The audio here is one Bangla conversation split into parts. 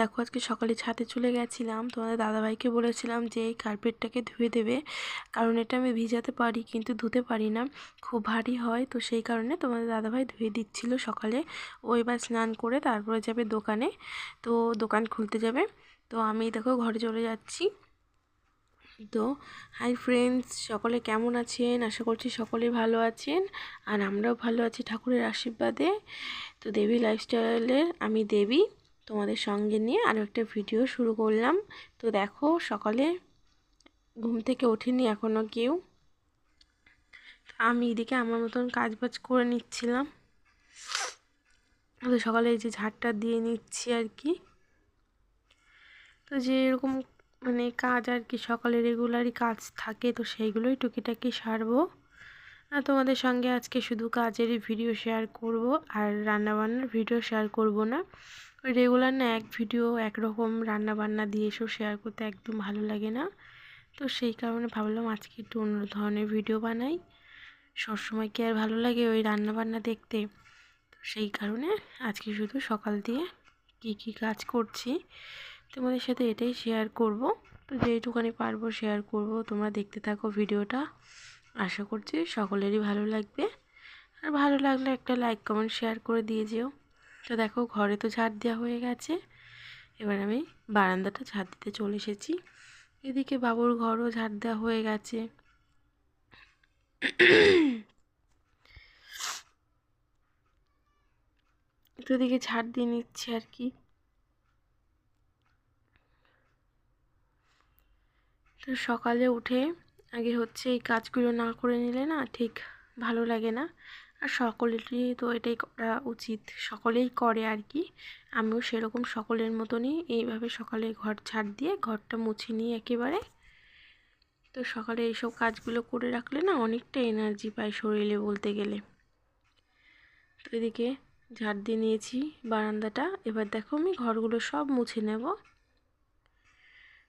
দেখো, আজকে সকালে ছাদে চলে গেছিলাম। তোমাদের দাদাভাইকে বলেছিলাম যে, এই কার্পেটটাকে ধুয়ে দেবে। কারণ এটা আমি ভিজাতে পারি, কিন্তু ধুতে পারি না। খুব ভারী হয়, তো সেই কারণে তোমাদের দাদাভাই ধুয়ে দিচ্ছিল সকালে। ও এবার স্নান করে তারপরে যাবে দোকানে। তো দোকান খুলতে যাবে। তো আমি দেখো, ঘরে চলে যাচ্ছি। তো, হাই ফ্রেন্ডস, সকলে কেমন আছেন? আশা করছি সকলে ভালো আছেন। আর আমরাও ভালো আছি ঠাকুরের আশীর্বাদে। তো দেবী লাইফস্টাইলের আমি দেবী। তোমাদের সঙ্গে নিয়ে আরও একটা ভিডিও শুরু করলাম। তো দেখো, সকালে ঘুম থেকে ওঠেনি এখনও কেউ। আমি এদিকে আমার মতন কাজ বাজ করে নিচ্ছিলাম। তো সকালে এই যে ঝাড়টা দিয়ে নিচ্ছি আর কি। তো যে এরকম মানে কাজ আর কি, সকালে রেগুলারই কাজ থাকে, তো সেইগুলোই টুকিটাকি সারবো। আর তোমাদের সঙ্গে আজকে শুধু কাজেরই ভিডিও শেয়ার করব, আর রান্নাবান্নার ভিডিও শেয়ার করব না। রেগুলার না এক ভিডিও একরকম রান্নাবান্না দিয়ে এসেও শেয়ার করতে একদম ভালো লাগে না। তো সেই কারণে ভাবলাম আজকে একটু অন্য ধরনের ভিডিও বানাই। সবসময় কি আর ভালো লাগে ওই রান্নাবান্না দেখতে? তো সেই কারণে আজকে শুধু সকাল দিয়ে কি কি কাজ করছি তোমাদের সাথে এটাই শেয়ার করব। তো যেইটুখানি পারব শেয়ার করব, তোমরা দেখতে থাকো ভিডিওটা আশা করছি সকলেরই ভালো লাগবে। আর ভালো লাগলে একটা লাইক কমেন্ট শেয়ার করে দিয়ে যেও। তো দেখো ঘরে তো ঝাড় দেওয়া হয়ে গেছে। এবার আমি বারান্দাটা ঝাড় দিতে চলে এসেছি। এদিকে বাবুর ঘরও ঝাড় দেওয়া হয়ে গেছে। তো এদিকে ঝাড় দিয়ে নিচ্ছে আর কি। তো সকালে উঠে আগে হচ্ছে এই কাজগুলো না করে নিলে না ঠিক ভালো লাগে না। আর সকলেরই তো এটাই করা উচিত। সকলেই করে আর কি। আমিও সেরকম সকলের মতনই এইভাবে সকালে ঘর ছাড় দিয়ে ঘরটা মুছে নিই একেবারে। তো সকালে এইসব কাজগুলো করে রাখলে না অনেকটা এনার্জি পায় শরীরে বলতে গেলে। তো এদিকে ঝাড় দিয়ে নিয়েছি বারান্দাটা। এবার দেখো আমি ঘরগুলো সব মুছে নেব।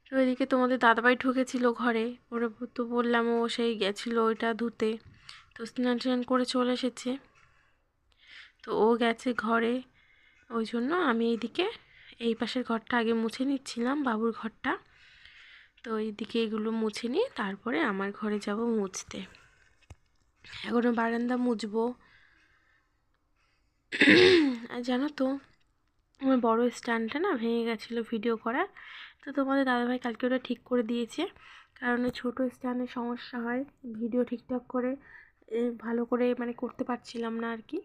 তো এদিকে তোমাদের দাদাভাই ঢুকেছিল ঘরে। ওরা তো বললাম ও সেই গেছিল ওইটা ধুতে। তো স্নান টান করে চলে এসেছে। তো ও গেছে ঘরে। ওই জন্য আমি এইদিকে এই পাশের ঘরটা আগে মুছে নিচ্ছিলাম, বাবুর ঘরটা। তো এইদিকে এগুলো মুছে নিয়ে তারপরে আমার ঘরে যাব মুছতে। এখনও বারান্দা মুছবো। আর জানো তো, আমার বড় স্ট্যান্ডটা না ভেঙে গেছিল ভিডিও করার। তো তোমাদের দাদাভাই কালকে ওটা ঠিক করে দিয়েছে। কারণ ছোটো স্ট্যান্ডের সমস্যা হয় ভিডিও ঠিকঠাক করে। ভালো করে মানে করতে পারছিলাম না আর কি।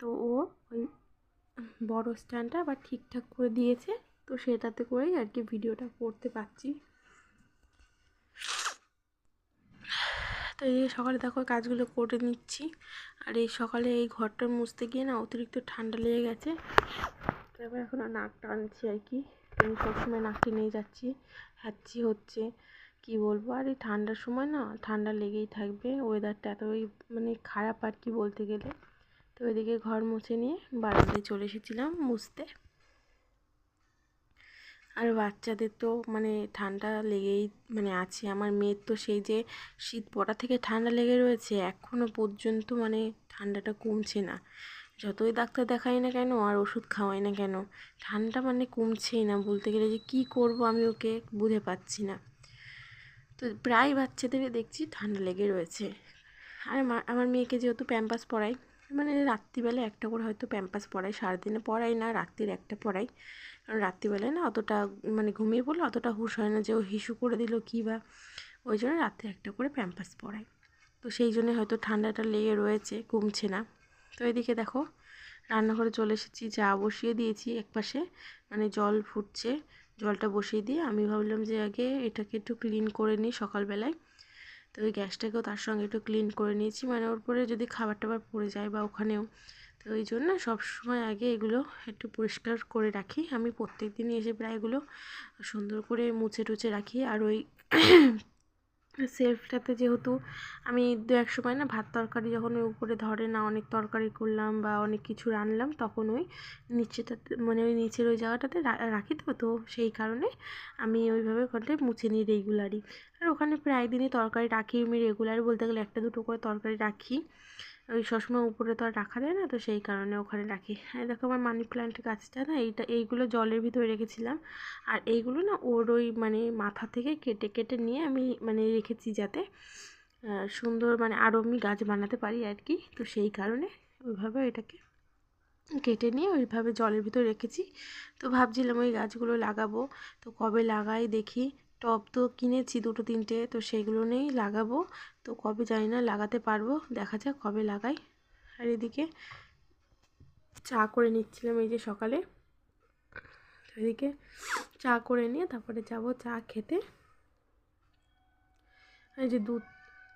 তো ও ওই বড় স্ট্যান্ডটা আবার ঠিকঠাক করে দিয়েছে। তো সেটাতে করেই আর কি ভিডিওটা করতে পারছি। তো এই সকালে দেখো কাজগুলো করে নিচ্ছি। আর এই সকালে এই ঘরটা মুছতে গিয়ে না অতিরিক্ত ঠান্ডা লেগে গেছে। তারপর এখন নাক টানছি আর কি। আমি সবসময় নাকটি নিয়ে যাচ্ছি হাঁচি হচ্ছে। কি বলব? আর এই ঠান্ডার সময় না, ঠান্ডা লেগেই থাকবে। ওয়েদারটা এতই মানে খারাপ আর কি বলতে গেলে। তো ওইদিকে ঘর মুছে নিয়ে বারান্দায় চলে এসেছিলাম মুছতে। আর বাচ্চাদের তো মানে ঠান্ডা লেগেই মানে আছে। আমার মেয়ের তো সেই যে শীত পড়া থেকে ঠান্ডা লেগে রয়েছে এখনও পর্যন্ত মানে ঠান্ডাটা কমছে না। যতই ডাক্তার দেখাই না কেন, আর ওষুধ খাওয়াই না কেন, ঠান্ডা মানে কমছেই না। বলতে গেলে যে কি করব আমি ওকে বুঝে পাচ্ছি না। তো প্রায় বাচ্চাদেরই দেখছি ঠান্ডা লেগে রয়েছে। আর আমার মেয়েকে যেহেতু প্যাম্পাস পড়াই মানে রাত্রিবেলা একটা করে হয়তো প্যাম্পাস পড়াই সারাদিনে পড়াই না, রাত্রির একটা পড়াই কারণ রাত্রিবেলায় না অতটা মানে ঘুমিয়ে পড়লে অতটা হুশ হয় না যে ও হিসু করে দিল কী বা, ওই জন্য রাত্রে একটা করে প্যাম্পাস পড়াই তো সেই জন্য হয়তো ঠান্ডাটা লেগে রয়েছে, কমছে না। তো এদিকে দেখো, রান্নাঘরে চলে এসেছি, চা বসিয়ে দিয়েছি একপাশে মানে জল ফুটছে। জলটা বসিয়ে দিয়ে আমি ভাবলাম যে আগে এটাকে একটু ক্লিন করে নিই সকালবেলায়। তো ওই গ্যাসটাকেও তার সঙ্গে একটু ক্লিন করে নিয়েছি। মানে ওর পরে যদি খাবার টাবার পড়ে যায় বা ওখানেও। তো ওই জন্য সবসময় আগে এগুলো একটু পরিষ্কার করে রাখি। আমি প্রত্যেক দিনই এসে প্রায় এগুলো সুন্দর করে মুছে টুছে রাখি। আর ওই সেলফটাতে যেহেতু আমি দু এক সময় না ভাত তরকারি যখন ওই উপরে ধরে না অনেক তরকারি করলাম বা অনেক কিছু রানলাম তখন ওই নিচেটাতে মানে ওই নিচের ওই জায়গাটাতে রাখি তো তো সেই কারণে আমি ওইভাবে ওখানটায় মুছে নিই রেগুলারই আর ওখানে প্রায় দিনই তরকারি রাখি আমি রেগুলার বলতে গেলে একটা দুটো করে তরকারি রাখি। ওই সবসময় উপরে তো আর রাখা যায় না, তো সেই কারণে ওখানে রাখি। আর দেখো আমার মানি প্ল্যান্ট গাছটা না, এইটা, এইগুলো জলের ভিতরে রেখেছিলাম। আর এইগুলো না ওর ওই মানে মাথা থেকে কেটে কেটে নিয়ে আমি মানে রেখেছি যাতে সুন্দর মানে আরও আমি গাছ বানাতে পারি আর কি। তো সেই কারণে ওইভাবে এটাকে কেটে নিয়ে ওইভাবে জলের ভিতর রেখেছি। তো ভাবছিলাম ওই গাছগুলো লাগাবো। তো কবে লাগাই দেখি। টব তো কিনেছি দুটো তিনটে, তো সেইগুলো নিয়েই লাগাবো। তো কবে জানি না লাগাতে পারব, দেখা যাক কবে লাগাই। আর এদিকে চা করে নিচ্ছিলাম এই যে সকালে। এদিকে চা করে নিয়ে তারপরে যাব চা খেতে। এই যে দুধ,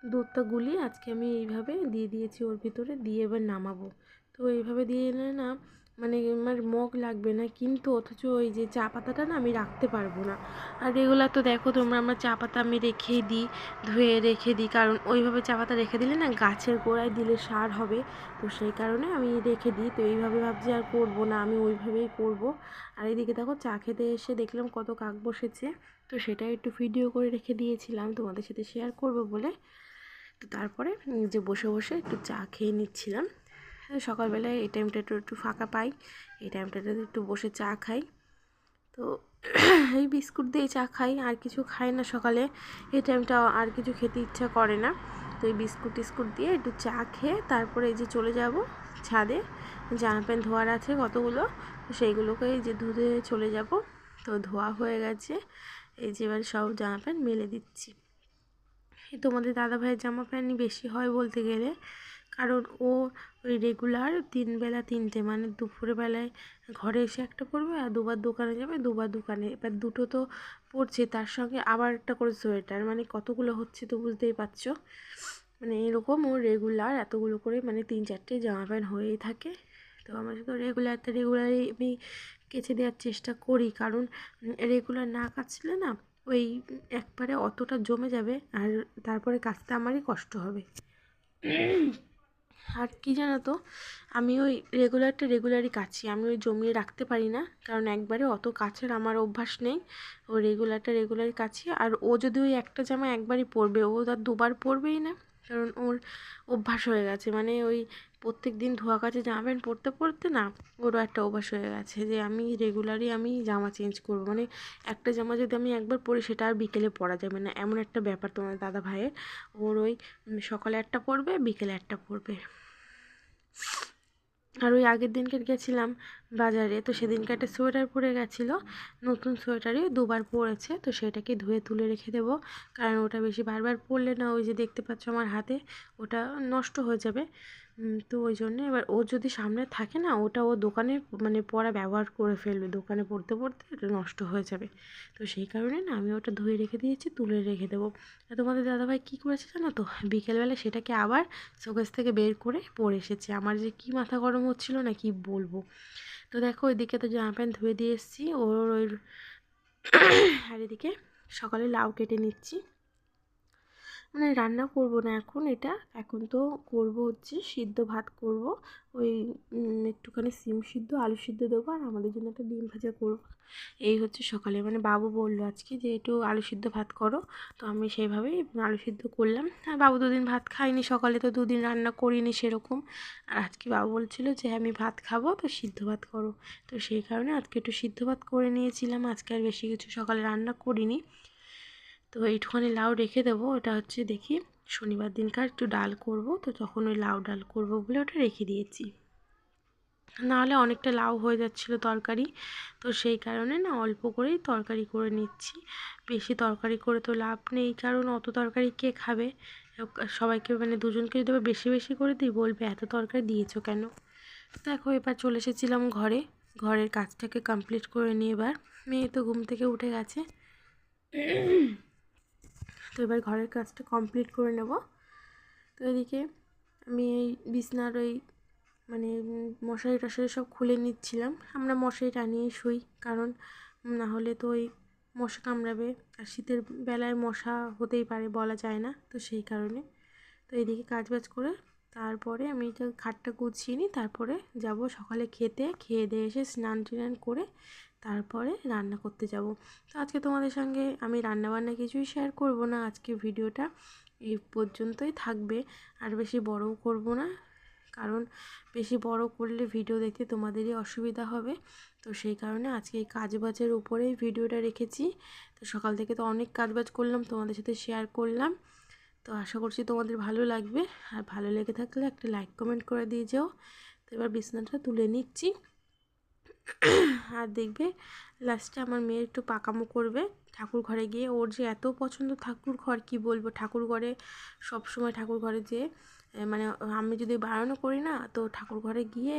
দুধটা গুলিয়ে আজকে আমি এইভাবে দিয়ে দিয়েছি ওর ভিতরে, দিয়ে এবার নামাবো। তো এইভাবে দিয়ে এলে না মানে আমার মগ লাগবে না, কিন্তু অথচ ওই যে চা পাতাটা না আমি রাখতে পারব না। আর রেগুলার তো দেখো তোমরা আমরা চা পাতা আমি রেখেই দিই, ধুয়ে রেখে দিই, কারণ ওইভাবে চা পাতা রেখে দিলে না গাছের গোড়ায় দিলে সার হবে, তো সেই কারণে আমি রেখে দিই। তো এইভাবে ভাবছি আর করব না, আমি ওইভাবেই করব। আর এইদিকে দেখো চা খেতে এসে দেখলাম কত কাক বসেছে, তো সেটা একটু ভিডিও করে রেখে দিয়েছিলাম, তোমাদের সাথে শেয়ার করব বলে। তো তারপরে যে বসে বসে একটু চা খেয়ে নিচ্ছিলাম। সকালবেলায় এই টাইমটা একটু একটু ফাঁকা পাই। এই টাইমটাতে একটু বসে চা খাই। তো এই বিস্কুট দিয়ে চা খাই, আর কিছু খাই না সকালে। এই টাইমটা আর কিছু খেতে ইচ্ছা করে না। তো এই বিস্কুট টিস্কুট দিয়ে একটু চা খেয়ে তারপরে এই যে চলে যাব ছাদে। জামা প্যান্ট ধোয়ার আছে কতগুলো? তো সেইগুলোকে এই যে ধুতে চলে যাব। তো ধোয়া হয়ে গেছে। এই যে এবার সব জামা প্যান্ট মেলে দিচ্ছি। তোমাদের দাদা ভাইয়ের জামা প্যান্টই বেশি হয় বলতে গেলে। কারণ ও ওই রেগুলার তিন বেলা তিনটে মানে দুপুরে বেলায় ঘরে এসে একটা পরবে আর দুবার দোকানে যাবে, দুবার দোকানে। এবার দুটো তো পড়ছে তার সঙ্গে আবার একটা করে সোয়েটার মানে কতগুলো হচ্ছে তো বুঝতেই পারছ। মানে এরকম ও রেগুলার এতগুলো করে মানে তিন চারটে জামা প্যান্ট হয়েই থাকে। তো আমার তো রেগুলার তো রেগুলারই আমি কেচে দেওয়ার চেষ্টা করি, কারণ রেগুলার না কাচলে না ওই একবারে অতটা জমে যাবে আর তারপরে কাচতে আমারই কষ্ট হবে। আর কি জানো তো আমি ওই রেগুলারটা রেগুলারই কাছি আমি ওই জমিয়ে রাখতে পারি না, কারণ একবারে অত কাছের আমার অভ্যাস নেই। ও রেগুলারটা রেগুলারই কাছি আর ও যদি ওই একটা জামা একবারই পরবে, ও তার দুবার পরবেই না, কারণ ওর অভ্যাস হয়ে গেছে। মানে ওই প্রত্যেক দিন ধোয়া কাছে জামা প্যান্ট পরতে পরতে না ওরও একটা অভ্যাস হয়ে গেছে যে আমি রেগুলারই আমি জামা চেঞ্জ করব। মানে একটা জামা যদি আমি একবার পরি সেটা আর বিকেলে পরা যাবে না। এমন একটা ব্যাপার তোমার দাদা ভাইয়ের ওর ওই সকালে একটা পরবে, বিকেলে একটা পরবে। আর ওই আগের দিনকে গেছিলাম বাজারে। তো সেদিনকে একটা সোয়েটার পরে গেছিল। নতুন সোয়েটারই দুবার পরেছে, তো সেটাকে ধুয়ে তুলে রেখে দেবো। কারণ ওটা বেশি বারবার পরলে না, ওই যে দেখতে পাচ্ছ আমার হাতে, ওটা নষ্ট হয়ে যাবে। তো ওই জন্যে এবার ও যদি সামনে থাকে না, ওটা ও দোকানে মানে পরা ব্যবহার করে ফেলবে। দোকানে পড়তে পড়তে এটা নষ্ট হয়ে যাবে। তো সেই কারণে না, আমি ওটা ধুয়ে রেখে দিয়েছি, তুলে রেখে দেবো। তোমাদের দাদাভাই কী করেছে জানো তো? বিকেলবেলা সেটাকে আবার শোকেস থেকে বের করে পরে এসেছে। আমার যে কী মাথা গরম হচ্ছিল না, কি বলব? তো দেখো ওইদিকে তো জামা প্যান্ট ধুয়ে দিয়ে এসেছি। ওর ওই আর এদিকে সকালে লাউ কেটে নিচ্ছি। মানে রান্না করব না এখন এটা। এখন তো করব হচ্ছে সিদ্ধ ভাত করব। ওই একটুখানি সিম সিদ্ধ, আলু সিদ্ধ দেবো আর আমাদের জন্য একটা ডিম ভাজা করব। এই হচ্ছে সকালে। মানে বাবু বলল আজকে যে একটু আলু সিদ্ধ ভাত করো। তো আমি সেইভাবেই আলু সিদ্ধ করলাম। আর বাবু দুদিন ভাত খাইনি সকালে, তো দুদিন রান্না করিনি সেরকম। আর আজকে বাবু বলছিল যে আমি ভাত খাব, তো সিদ্ধ ভাত করো। তো সেই কারণে আজকে একটু সিদ্ধ ভাত করে নিয়েছিলাম। আজকে আর বেশি কিছু সকালে রান্না করিনি। তো এইটুখানি লাউ রেখে দেবো, ওটা হচ্ছে দেখি শনিবার দিনকার একটু ডাল করব, তো তখন ওই লাউ ডাল করব বলে ওটা রেখে দিয়েছি। নাহলে অনেকটা লাউ হয়ে যাচ্ছিল তরকারি, তো সেই কারণে না অল্প করেই তরকারি করে নিচ্ছি। বেশি তরকারি করে তো লাভ নেই, কারণ অত তরকারি কে খাবে? সবাইকে মানে দুজনকে যদি বেশি বেশি করে দিই, বলবে এত তরকারি দিয়েছ কেন? দেখো এবার চলে এসেছিলাম ঘরে, ঘরের কাজটাকে কমপ্লিট করে নিয়ে এবার। মেয়ে তো ঘুম থেকে উঠে গেছে। তো এবার ঘরের কাজটা কমপ্লিট করে নেব। তো এদিকে আমি এই বিছনার ওই মানে মশারি টশারি সব খুলে নিচ্ছিলাম। আমরা মশারি টানিয়ে শুই, কারণ না হলে তো ওই মশা কামড়াবে। আর শীতের বেলায় মশা হতেই পারে বলা যায় না, তো সেই কারণে। তো এদিকে কাজ বাজ করে তারপরে আমি এটা খাটটা গুছিয়ে নিই, তারপরে যাব সকালে খেতে। খেয়ে দিয়ে এসে স্নান টান করে তারপরে রান্না করতে যাব। তো আজকে তোমাদের সঙ্গে আমি রান্নাবান্না কিছুই শেয়ার করব না। আজকে ভিডিওটা এই পর্যন্তই থাকবে। আর বেশি বড়ও করব না, কারণ বেশি বড় করলে ভিডিও দেখতে তোমাদেরই অসুবিধা হবে। তো সেই কারণে আজকে এই কাজবাজের উপরেই ভিডিওটা রেখেছি। তো সকাল থেকে তো অনেক কাজবাজ করলাম, তোমাদের সাথে শেয়ার করলাম। তো আশা করছি তোমাদের ভালো লাগবে। আর ভালো লেগে থাকলে একটা লাইক কমেন্ট করে দিয়ে যাও। তো এবার বিছনাটা তুলে নিচ্ছি। আর দেখবে লাস্টে আমার মেয়ে একটু পাকামো করবে। ঠাকুর ঘরে গিয়ে ওর যে এত পছন্দ ঠাকুর ঘর, কি বলব? ঠাকুর ঘরে সব সময় ঠাকুর ঘরে যে মানে আমি যদি বারণও করি না, তো ঠাকুর ঘরে গিয়ে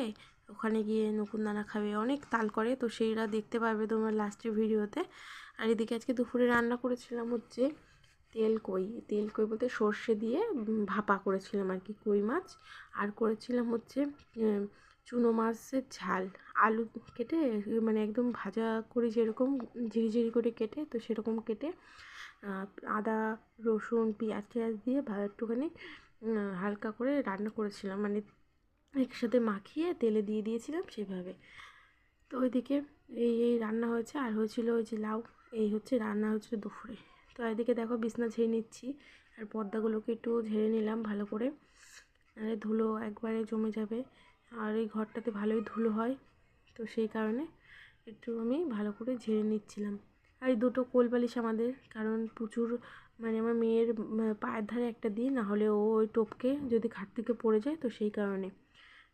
ওখানে গিয়ে নকুনদানা খাবে, অনেক তাল করে। তো সেইটা দেখতে পাবে তোমার লাস্টের ভিডিওতে। আর এদিকে আজকে দুপুরে রান্না করেছিলাম হচ্ছে তেল কই। তেল কই বলতে সর্ষে দিয়ে ভাপা করেছিলাম আর কি, কই মাছ। আর করেছিলাম হচ্ছে চুনো মাছের ঝাল। আলু কেটে মানে একদম ভাজা করে যেরকম ঝিরিঝিরি করে কেটে তো সেরকম কেটে আদা, রসুন, পেঁয়াজ টেয়াজ দিয়ে একটুখানি হালকা করে রান্না করেছিলাম। মানে একসাথে মাখিয়ে তেলে দিয়ে দিয়েছিলাম সেভাবে। তো ওইদিকে এই এই রান্না হয়েছে। আর হয়েছিল ওই যে লাউ, এই হচ্ছে রান্না হয়েছিল দুপুরে। তো এদিকে দেখো বিছনা ঝেড়ে নিচ্ছি। আর পর্দাগুলোকে একটু ঝেড়ে নিলাম ভালো করে। নাহলে ধুলো একবারে জমে যাবে। আর এই ঘরটাতে ভালোই ধুলো হয় তো সেই কারণে একটু আমি ভালো করে ঝেড়ে নিচ্ছিলাম। আর এই দুটো কোল বালিশ আমাদের কারণ প্রচুর মানে আমার মেয়ের পায়ের ধারে একটা দিই নাহলে ও ওই টপকে যদি খাট থেকে পড়ে যায় তো সেই কারণে।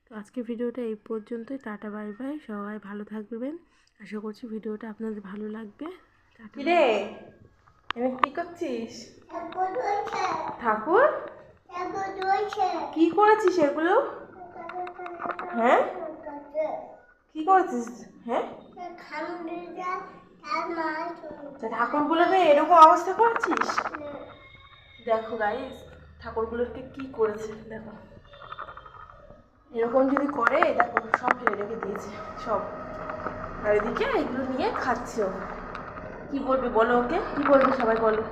তো আজকে ভিডিওটা এই পর্যন্তই টাটা বাই বাই সবাই ভালো থাকবেন। আশা করছি ভিডিওটা আপনাদের ভালো লাগবে। কি করছিস? ঠাকুর কি করেছিস এগুলো? হ্যাঁ? কি করেছিস? হ্যাঁ? ঠাকুরগুলোকে এরকম অবস্থা করেছিস? দেখো গাইস ঠাকুরগুলোকে কি করেছে, দেখো। এরকম যদি করে, দেখো, সব ফেলে রেখে দিয়েছে, সব। আর এদিকে এগুলো নিয়ে খাচ্ছে কি বলবে বলো ওকে? কি বলবে সবাই বলো?